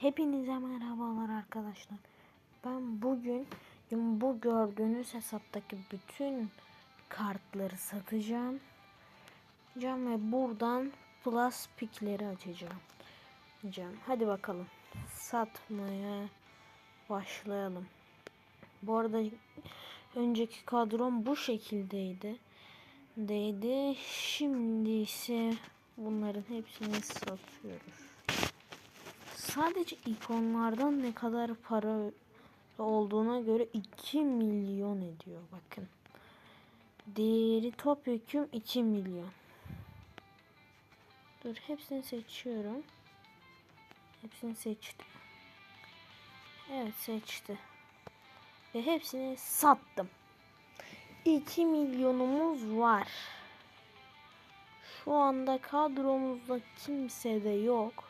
Hepinize merhabalar arkadaşlar. Ben bugün bu gördüğünüz hesaptaki bütün kartları satacağım. Can ve buradan plus pickleri açacağım. Can. Hadi bakalım. Satmaya başlayalım. Bu arada önceki kadrom bu şekildeydi. Deydi. Şimdi ise bunların hepsini satıyoruz. Sadece ikonlardan ne kadar para olduğuna göre 2 milyon ediyor bakın. Değeri topyeküm 2 milyon. Dur hepsini seçiyorum. Hepsini seçtim. Evet seçti. Ve hepsini sattım. 2 milyonumuz var. Şu anda kadromuzda kimse de yok.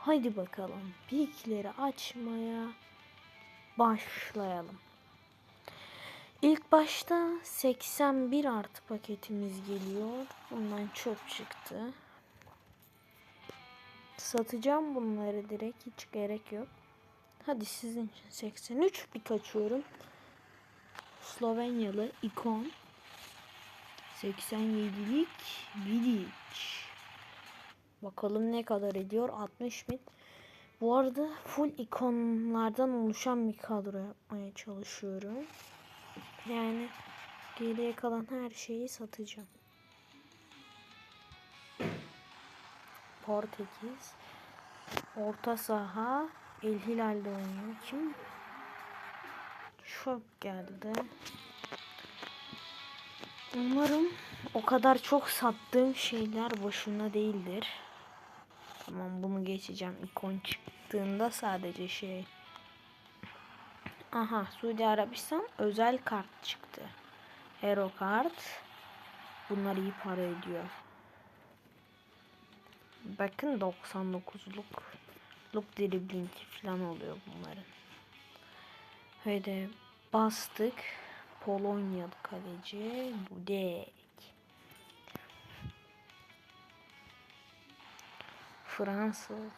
Haydi bakalım pikleri açmaya başlayalım. İlk başta 81 artı paketimiz geliyor. Bundan çöp çıktı. Satacağım bunları direkt hiç gerek yok. Hadi sizin için 83 pik açıyorum. Slovenyalı ikon. 87'lik Vidic. Bakalım ne kadar ediyor? 60 bin. Bu arada full ikonlardan oluşan bir kadro yapmaya çalışıyorum. Yani geriye kalan her şeyi satacağım. Portekiz. Orta saha. El Hilal'de oynuyor. Kim? Çok geldi. Umarım o kadar çok sattığım şeyler boşuna değildir. Tamam bunu geçeceğim. İkon çıktığında sadece şey. Aha Suudi Arabistan özel kart çıktı. Hero kart. Bunlar iyi para ediyor. Bakın 99'luk look dribbling falan oluyor bunların. Hadi bastık. Polonyalı kaleci Budek. Fransız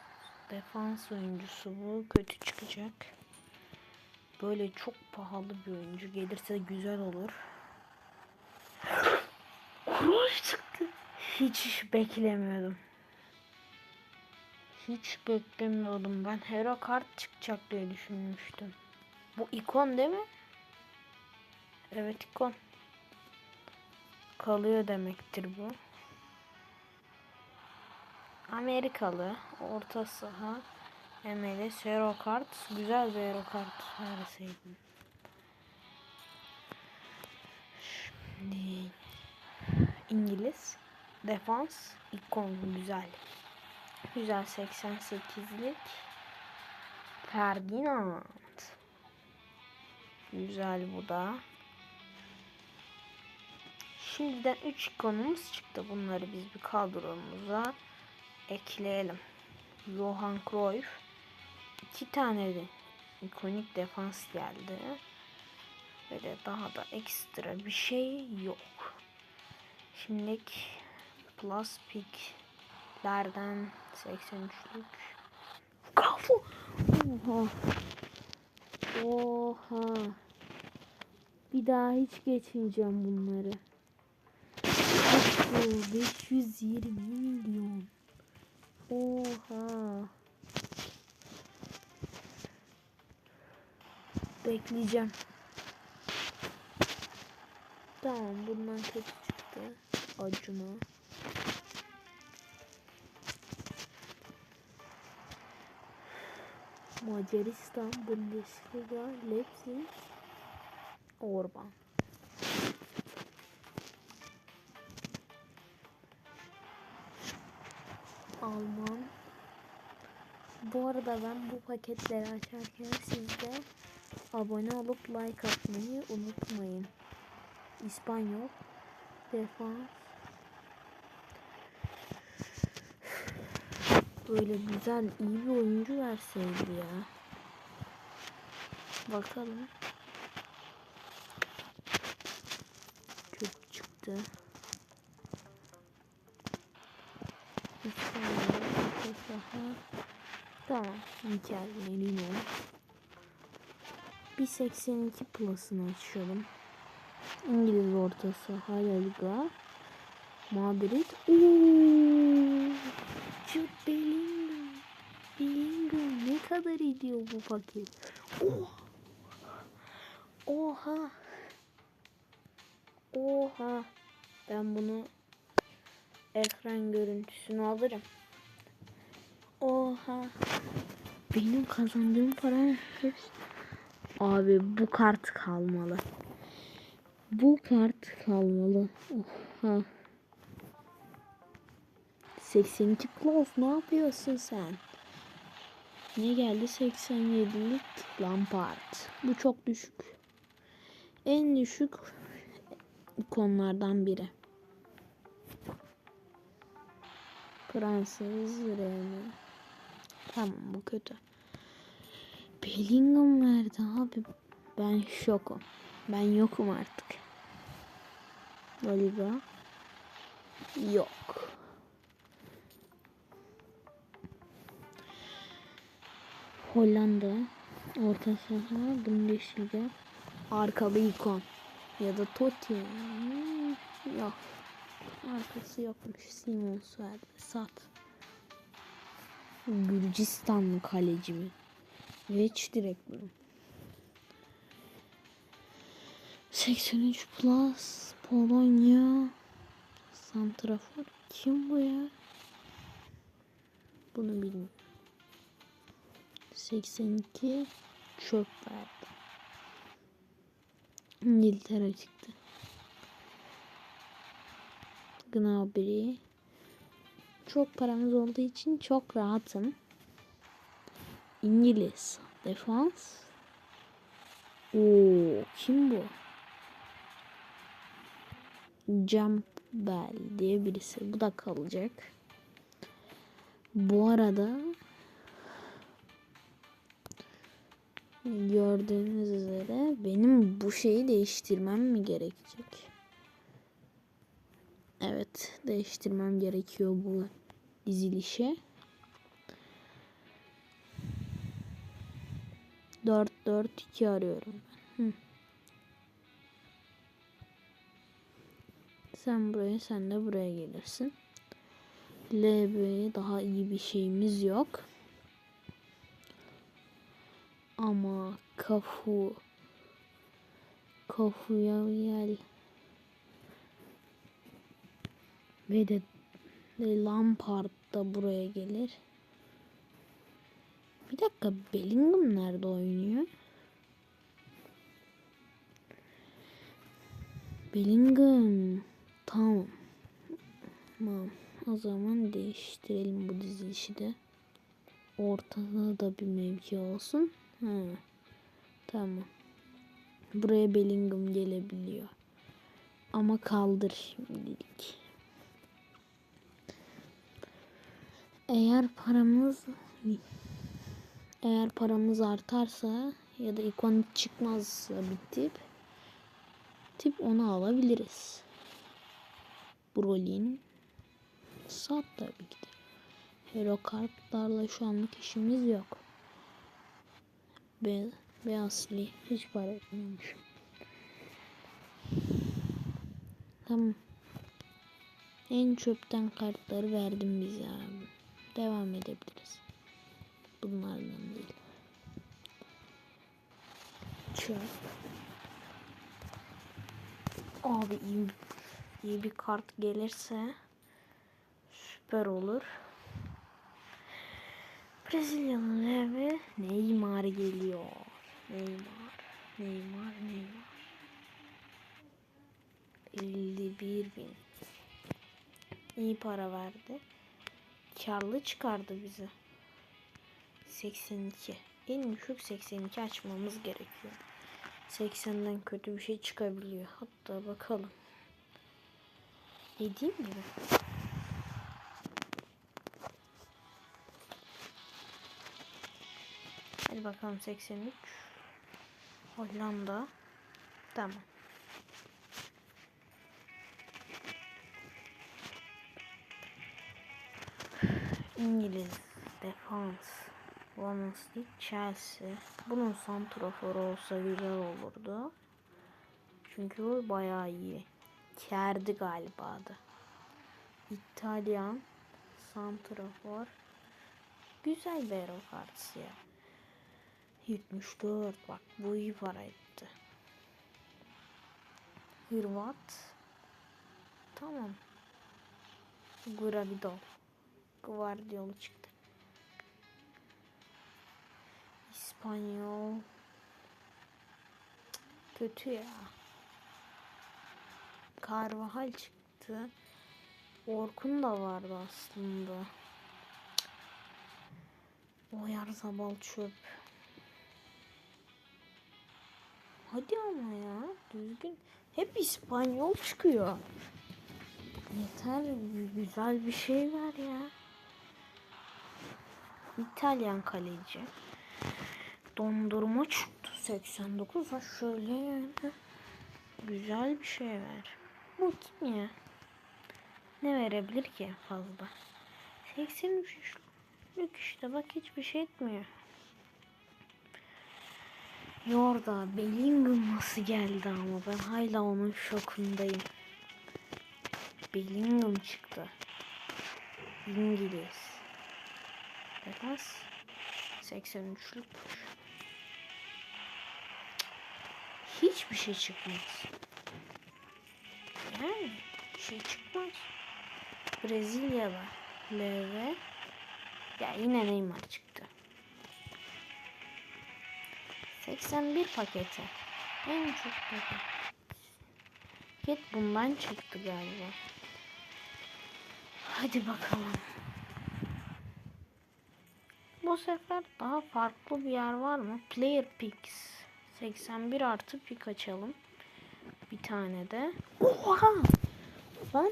defans oyuncusu bu kötü çıkacak. Böyle çok pahalı bir oyuncu gelirse güzel olur. Kuruş çıktı. Hiç beklemiyordum. Hiç beklemiyordum. Ben hero kart çıkacak diye düşünmüştüm. Bu ikon değil mi? Evet ikon. Kalıyor demektir bu. Amerikalı. Orta saha. MLS Hero kart. Güzel bir Hero kart verseydim. Şimdi İngiliz. Defans. ikon güzel. Güzel 88'lik. Ferdinand. Güzel bu da. Şimdiden 3 ikonumuz çıktı. Bunları biz bir kadromuza ekleyelim. Johan Cruyff. iki tane de ikonik defans geldi. Ve de daha da ekstra bir şey yok. Şimdilik plus picklerden 83'lük Kafu. Oha. Oha. Bir daha hiç geçmeyeceğim bunları. 520 milyon. Oha. Bekleyeceğim. Tamam bundan kötü çıktı. Acuna. Macaristan Bundesliga Leipzig Orban. Alman. Bu arada ben bu paketleri açarken siz de abone olup like atmayı unutmayın. İspanyol defans böyle güzel iyi bir oyuncu verseydi ya. Bakalım. Çok çıktı. İspanyol, saha, Tamam. Mikel Merino. Bir 82 plus'ını açalım. İngiliz ortası Halilga. Madrid. Ooo. Jude Bellingham. Bellingham ne kadar ediyor bu paket? Oha. Oha. Oha. Ben bunu ekran görüntüsünü alırım. Oha. Benim kazandığım para Abi bu kart kalmalı. Bu kart kalmalı. Oha. 82 plus ne yapıyorsun sen? Ne geldi? 87'lik Lampard. Bu çok düşük. En düşük ikonlardan biri. Fransız Rene. Tamam bu kötü. Bellingham verdi abi. Ben şokum. Ben yokum artık. Oliva. Yok. Hollanda. Orta saha. Bundesliga. Arkalı ikon. Ya da Totti. Yok. Arkası yokmuş. Simons verdi. Sat. Gürcistanlı kaleci mi? Geç direkt bunu. 83 plus Polonya Santrafor kim bu ya? Bunu bilmiyorum. 82 çöp verdi. İngiltere çıktı. Gnabry çok paramız olduğu için çok rahatım. İngiliz defans. Oo, kim bu? Campbell diye birisi. Bu da kalacak. Bu arada gördüğünüz üzere benim bu şeyi değiştirmem mi gerekecek? Evet, değiştirmem gerekiyor bu dizilişe. 4 4 2 arıyorum ben. Hı. Sen buraya, sen de buraya gelirsin. LB daha iyi bir şeyimiz yok. Ama kafu kafuya gel ve de Lampard da buraya gelir. Bir dakika Bellingham nerede oynuyor? Bellingham. Tamam. Tamam. O zaman değiştirelim bu dizilişi de. Ortada da bir mevki olsun. Ha. Tamam. Buraya Bellingham gelebiliyor. Ama kaldır şimdilik. Eğer paramız eğer paramız artarsa ya da ikon çıkmazsa bir tip tip onu alabiliriz. Brolin sat tabii ki de. Hero kartlarla şu anlık işimiz yok. Be Beyazli hiç para etmiyormuş. Tamam. En çöpten kartları verdim bize abi. Devam edebiliriz. Bunlardan değil. Çöp. Abi iyi, iyi bir kart gelirse süper olur. Brezilya'nın evi Neymar geliyor. Neymar, Neymar, Neymar. 51 bin. İyi para verdi. Karlı çıkardı bizi. 82. En düşük 82 açmamız gerekiyor. 80'den kötü bir şey çıkabiliyor. Hatta bakalım. Dediğim gibi. Hadi bakalım 83. Hollanda. Tamam. İngiliz defans Wolves Chelsea. Bunun santraforu olsa güzel olurdu. Çünkü o bayağı iyi. Kerdi galiba da. İtalyan santrafor. Güzel bir kartısı ya. 74 bak bu iyi para etti. Hırvat. Tamam. Guravidol. Guardiol çıktı. İspanyol. Kötü ya. Carvajal çıktı. Orkun da vardı aslında. Oyar Zabal çöp. Hadi ama ya. Düzgün. Hep İspanyol çıkıyor. Yeter. Güzel bir şey ver ya. İtalyan kaleci. Dondurma çıktı. 89 ha şöyle yani. Güzel bir şey ver. Bu kim ya? Ne verebilir ki fazla? 83'lük işte bak hiçbir şey etmiyor. Yorda Bellingham nasıl geldi ama ben hala onun şokundayım. Bellingham çıktı. İngiliz. Defans 83'lük. Hiçbir şey çıkmaz. Yani bir şey çıkmaz. Brezilya'da LV ya yine Neymar çıktı. 81 paketi. En çok paket. Paket bundan çıktı galiba. Hadi bakalım. Bu sefer daha farklı bir yer var mı? Player Picks. 81 artı pick açalım. Bir tane de. Oha! Ben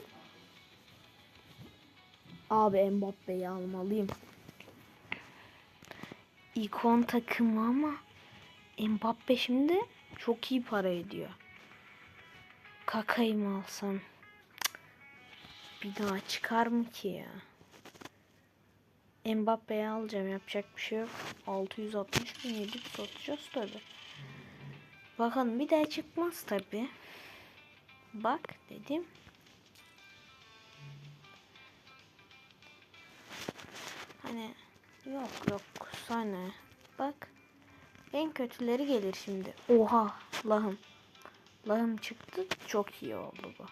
Abi Mbappe'yi almalıyım. İkon takımı ama Mbappe şimdi çok iyi para ediyor. Kaka'yı mı alsam? Bir daha çıkar mı ki ya? Mbappe'yi alacağım yapacak bir şey yok. 660 bin edip satacağız tabi. Bakalım bir daha çıkmaz tabi. Bak dedim. Hani yok yok sana. Bak. En kötüleri gelir şimdi. Oha lahım. Lahım çıktı. Çok iyi oldu bu.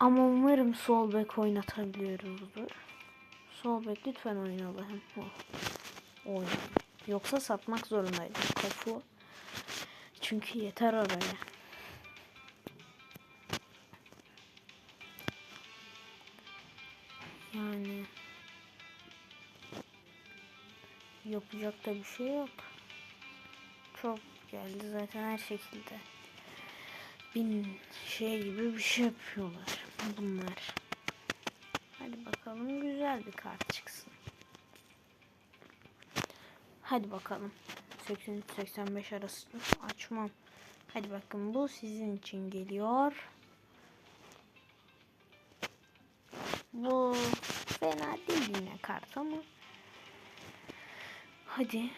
Ama umarım sol bek oynatabiliyoruzdur. Sol bek lütfen oyna Allah'ım. Oh. Yoksa satmak zorundaydım. Kafu. Çünkü yeter oraya. Yani yapacak da bir şey yok. Çok geldi zaten her şekilde. Bin şey gibi bir şey yapıyorlar bunlar. Hadi bakalım güzel bir kart çıksın. Hadi bakalım. 83-85 arası açmam. Hadi bakın bu sizin için geliyor. Bu fena değil yine kart ama. Hadi.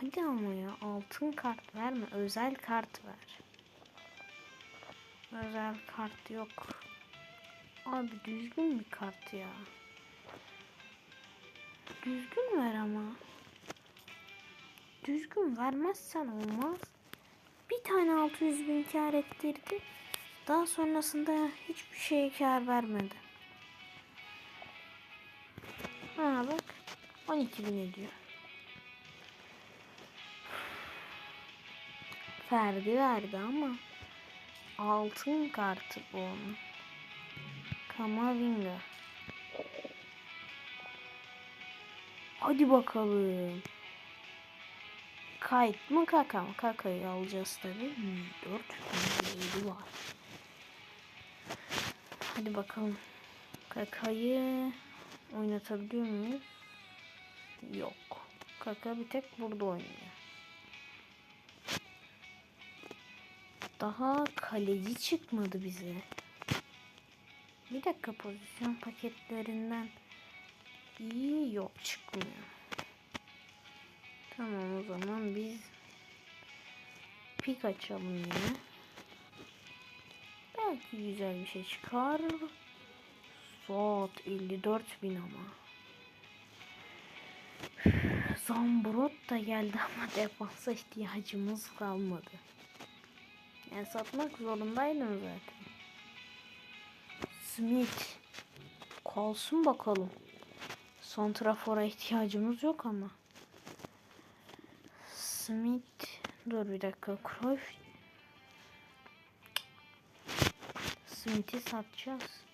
Hadi ama ya altın kart verme. Özel kart ver. Özel kart yok. Abi düzgün bir kart ya. Düzgün ver ama. Düzgün vermezsen olmaz. Bir tane 600 bin kar ettirdi. Daha sonrasında hiçbir şeye kar vermedi. Ha bak 12 bin ediyor. Ferdi verdi ama altın kartı bu onun. Kamavinga. Hadi bakalım. Kayıt mı kaka mı? Kakayı alacağız tabi. 4 bin var. Hadi bakalım. Kakayı oynatabiliyor muyuz? Yok. Kaka bir tek burada oynuyor. Daha kaleci çıkmadı bize. Bir dakika pozisyon paketlerinden İyi yok çıkmıyor. Tamam o zaman biz pik açalım yine. Belki güzel bir şey çıkar. Saat 54 bin ama. Zambrot da geldi ama defansa ihtiyacımız kalmadı. Yani satmak zorundaydım zaten. Smith. Kalsın bakalım. Santrafor'a ihtiyacımız yok ama. Smith. Dur bir dakika. Cruyff. Smith'i satacağız.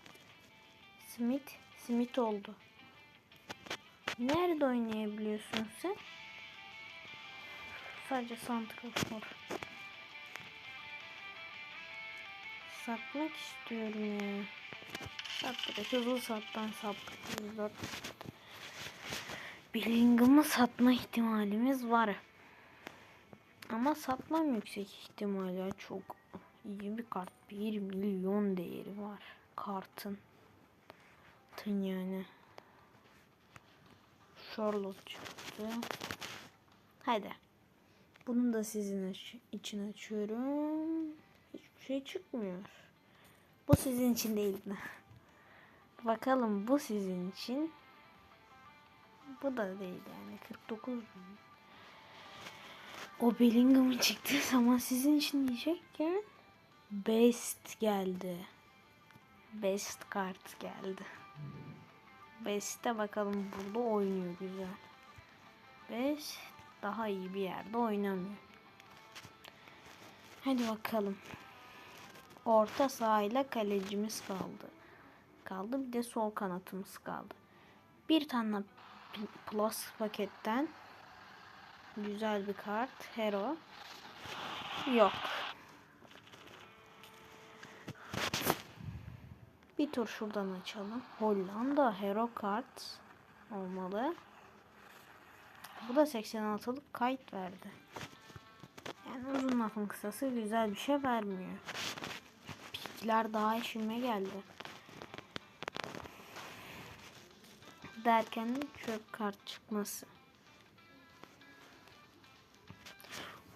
Smith. Smith oldu. Nerede oynayabiliyorsun sen? Sadece santrafor. Satmak istiyorum ya. Direkt hızlı sattan sattık. 104. Billingham'ı satma ihtimalimiz var. Ama satmam yüksek ihtimalle çok iyi bir kart. 1 milyon değeri var kartın. Tın yani. Charlotte çıktı. Hadi. Bunu da sizin için açıyorum. Hiçbir şey çıkmıyor. Bu sizin için değildi. Bakalım bu sizin için. Bu da değil yani 49 bin. O Bellingham'ın çıktığı zaman sizin için diyecekken Best geldi. Best kart geldi. Best'e bakalım burada oynuyor güzel. Best daha iyi bir yerde oynamıyor. Hadi bakalım. Orta sahayla kalecimiz kaldı. Kaldı bir de sol kanatımız kaldı. Bir tane plus paketten güzel bir kart. Hero. Yok. Bir tur şuradan açalım. Hollanda Hero kart olmalı. Bu da 86'lık kayıt verdi. Yani uzun lafın kısası güzel bir şey vermiyor. Pikler daha işime geldi. Derken de çöp kart çıkması.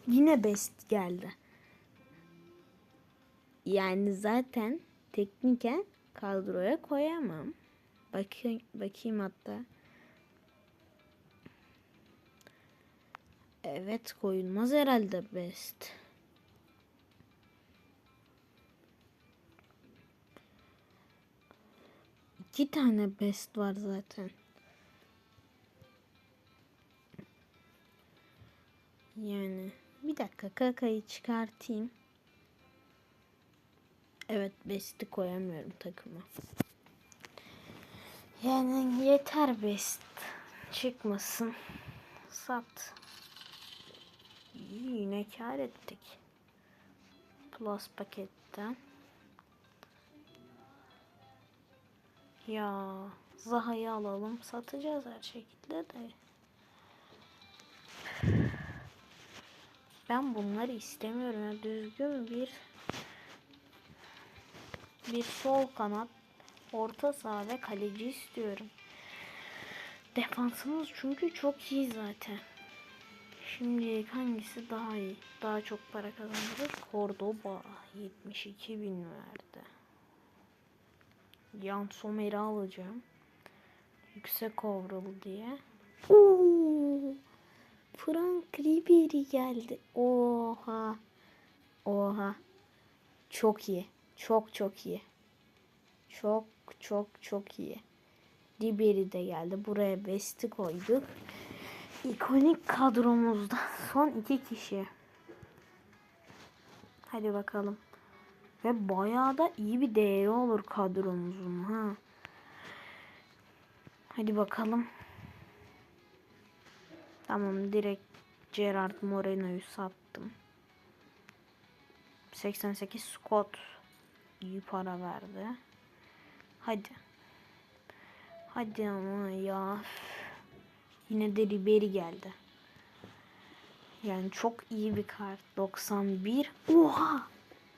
Yine best geldi. Yani zaten tekniken kadroya koyamam. Bakayım, bakayım hatta. Evet koyulmaz herhalde best. İki tane best var zaten. Yani bir dakika kakayı çıkartayım. Evet best'i koyamıyorum takıma. Yani yeter best çıkmasın. Sat. Yine kar ettik. Plus paketten. Ya Zaha'yı alalım. Satacağız her şekilde de. Ben bunları istemiyorum. Yani düzgün bir bir sol kanat, orta saha ve kaleci istiyorum. Defansımız çünkü çok iyi zaten. Şimdi hangisi daha iyi? Daha çok para kazandırır. Cordoba 72 bin verdi. Yan Somer'i alacağım. Yüksek overall diye. Oo! Frank Ribery geldi. Oha. Oha. Çok iyi. Çok çok iyi. Çok çok çok iyi. Ribery de geldi. Buraya Best'i koyduk. İkonik kadromuzda son iki kişi. Hadi bakalım. Ve bayağı da iyi bir değeri olur kadromuzun ha. Hadi bakalım. Tamam direkt Gerard Moreno'yu sattım. 88 Scott iyi para verdi. Hadi. Hadi ama ya. Yine de Ribery geldi. Yani çok iyi bir kart. 91. Oha!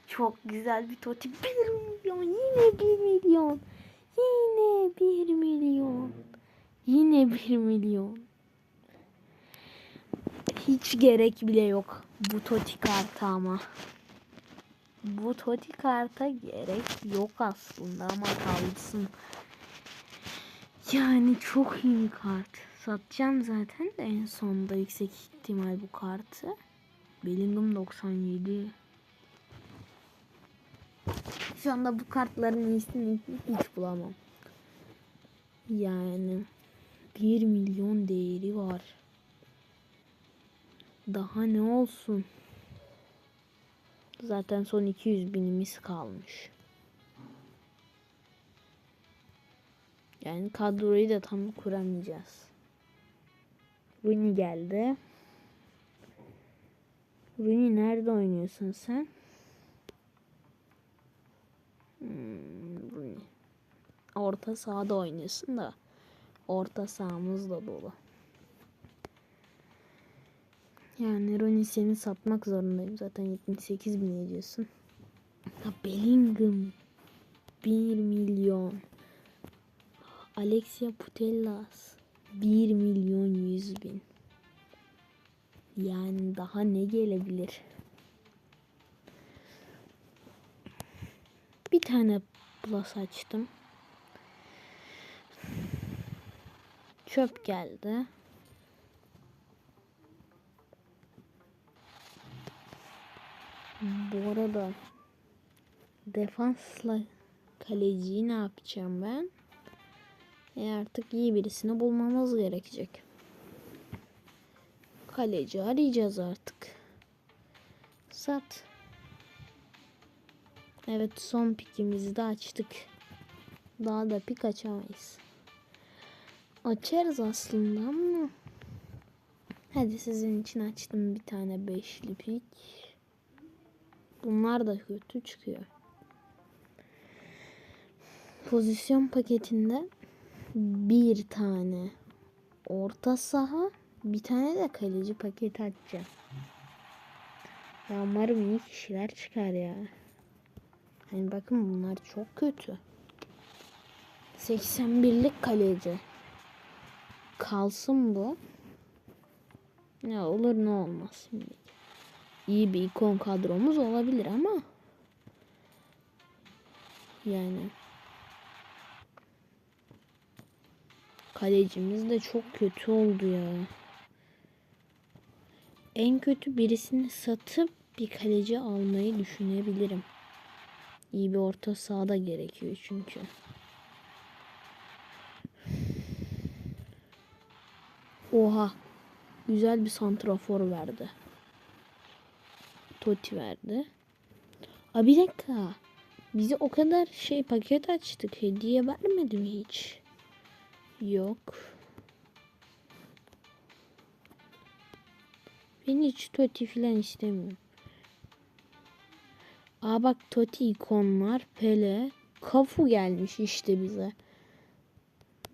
Çok güzel bir toti. 1 milyon. Yine 1 milyon. Yine 1 milyon. Yine 1 milyon. Hiç gerek bile yok bu Toti karta ama. Bu Toti karta gerek yok aslında ama kalsın. Yani çok iyi bir kart. Satacağım zaten de en sonunda yüksek ihtimal bu kartı. Bellingham 97. Şu anda bu kartların iyisini hiç bulamam. Yani 1 milyon değeri var. Daha ne olsun? Zaten son 200 binimiz kalmış. Yani kadroyu da tam kuramayacağız. Rooney geldi. Rooney nerede oynuyorsun sen? Hmm, Rooney. Orta sahada oynuyorsun da orta sahamız da dolu. Yani Rooney seni satmak zorundayım. Zaten 78 bin ediyorsun. Ha, Bellingham 1 milyon. Alexia Putellas 1 milyon 100 bin. Yani daha ne gelebilir? Bir tane plus açtım. Çöp geldi. Bu arada defansla kaleciyi ne yapacağım ben? E artık iyi birisini bulmamız gerekecek. Kaleci arayacağız artık. Sat. Evet son pikimizi de açtık. Daha da pik açamayız. Açarız aslında ama. Hadi sizin için açtım bir tane beşli pik. Bunlar da kötü çıkıyor. Pozisyon paketinde bir tane orta saha bir tane de kaleci paketi açacağım. Ya umarım iyi kişiler çıkar ya. Hani bakın bunlar çok kötü. 81'lik kaleci. Kalsın bu. Ne olur ne olmaz şimdi. İyi bir ikon kadromuz olabilir ama yani kalecimiz de çok kötü oldu ya. En kötü birisini satıp bir kaleci almayı düşünebilirim. İyi bir orta saha da gerekiyor çünkü. Oha. Güzel bir santrafor verdi. Totti verdi. Aa bir dakika. Bize o kadar şey paket açtık. Hediye vermedi mi hiç? Yok. Ben hiç Totti falan istemiyorum. Aa bak Totti ikonlar, Pele, Kafu gelmiş işte bize.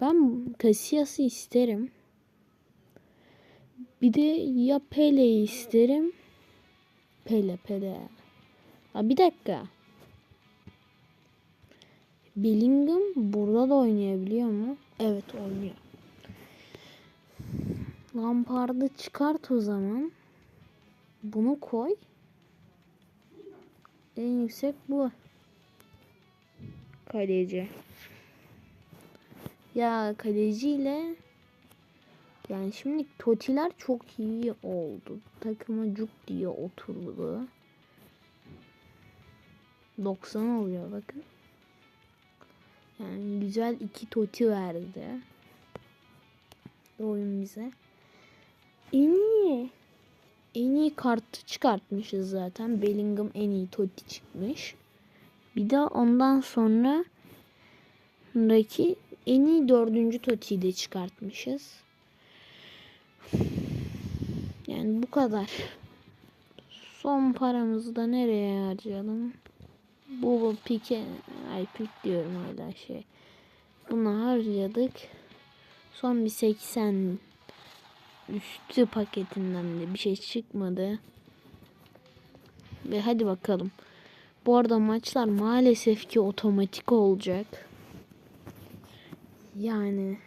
Ben Casillas'ı isterim. Bir de ya Pele'yi isterim. Pele Pele. Aa, bir dakika. Bellingham burada da oynayabiliyor mu? Evet oynuyor. Lampard'ı çıkart o zaman. Bunu koy. En yüksek bu. Kaleci. Ya kaleciyle yani şimdi Totiler çok iyi oldu. Takıma cuk diye oturdu. 90 oluyor bakın. Yani güzel iki Toti verdi. Oyun bize. En iyi. En iyi kartı çıkartmışız zaten. Bellingham en iyi Toti çıkmış. Bir de ondan sonra Raki en iyi dördüncü Toti'yi de çıkartmışız. Yani bu kadar. Son paramızı da nereye harcayalım? Bu, bu pike, ay pik diyorum hala şey. Bunu harcadık. Son bir 80 üstü paketinden de bir şey çıkmadı. Ve hadi bakalım. Bu arada maçlar maalesef ki otomatik olacak. Yani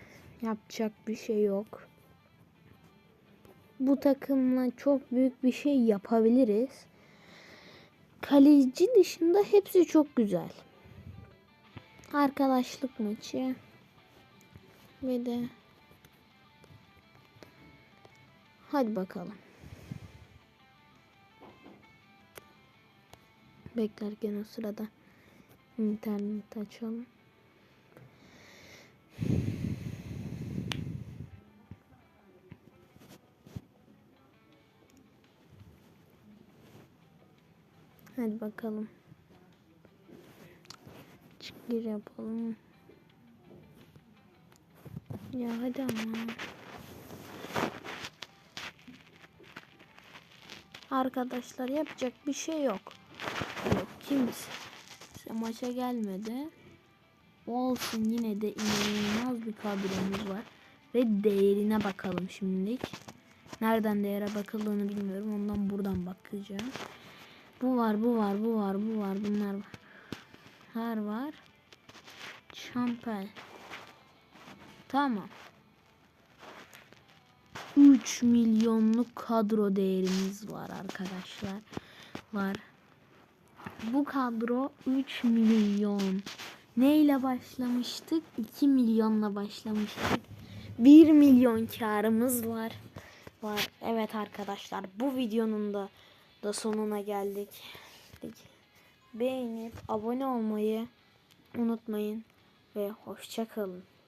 Yapacak bir şey yok. Bu takımla çok büyük bir şey yapabiliriz. Kaleci dışında hepsi çok güzel. Arkadaşlık maçı ve de hadi bakalım. Beklerken o sırada internet açalım. Hadi bakalım. Çık gir yapalım. Ya hadi ama. Arkadaşlar yapacak bir şey yok. Yok kimse maça gelmedi. Olsun yine de inanılmaz bir kadromuz var. Ve değerine bakalım şimdilik. Nereden değere bakıldığını bilmiyorum. Ondan buradan bakacağım. Bu var, bu var, bu var, bu var, bunlar var. Her var. Şampel. Tamam. 3 milyonluk kadro değerimiz var arkadaşlar. Var. Bu kadro 3 milyon. Neyle başlamıştık? 2 milyonla başlamıştık. 1 milyon karımız var. Var. Evet arkadaşlar bu videonun da da sonuna geldik. Beğenip abone olmayı unutmayın ve hoşça kalın.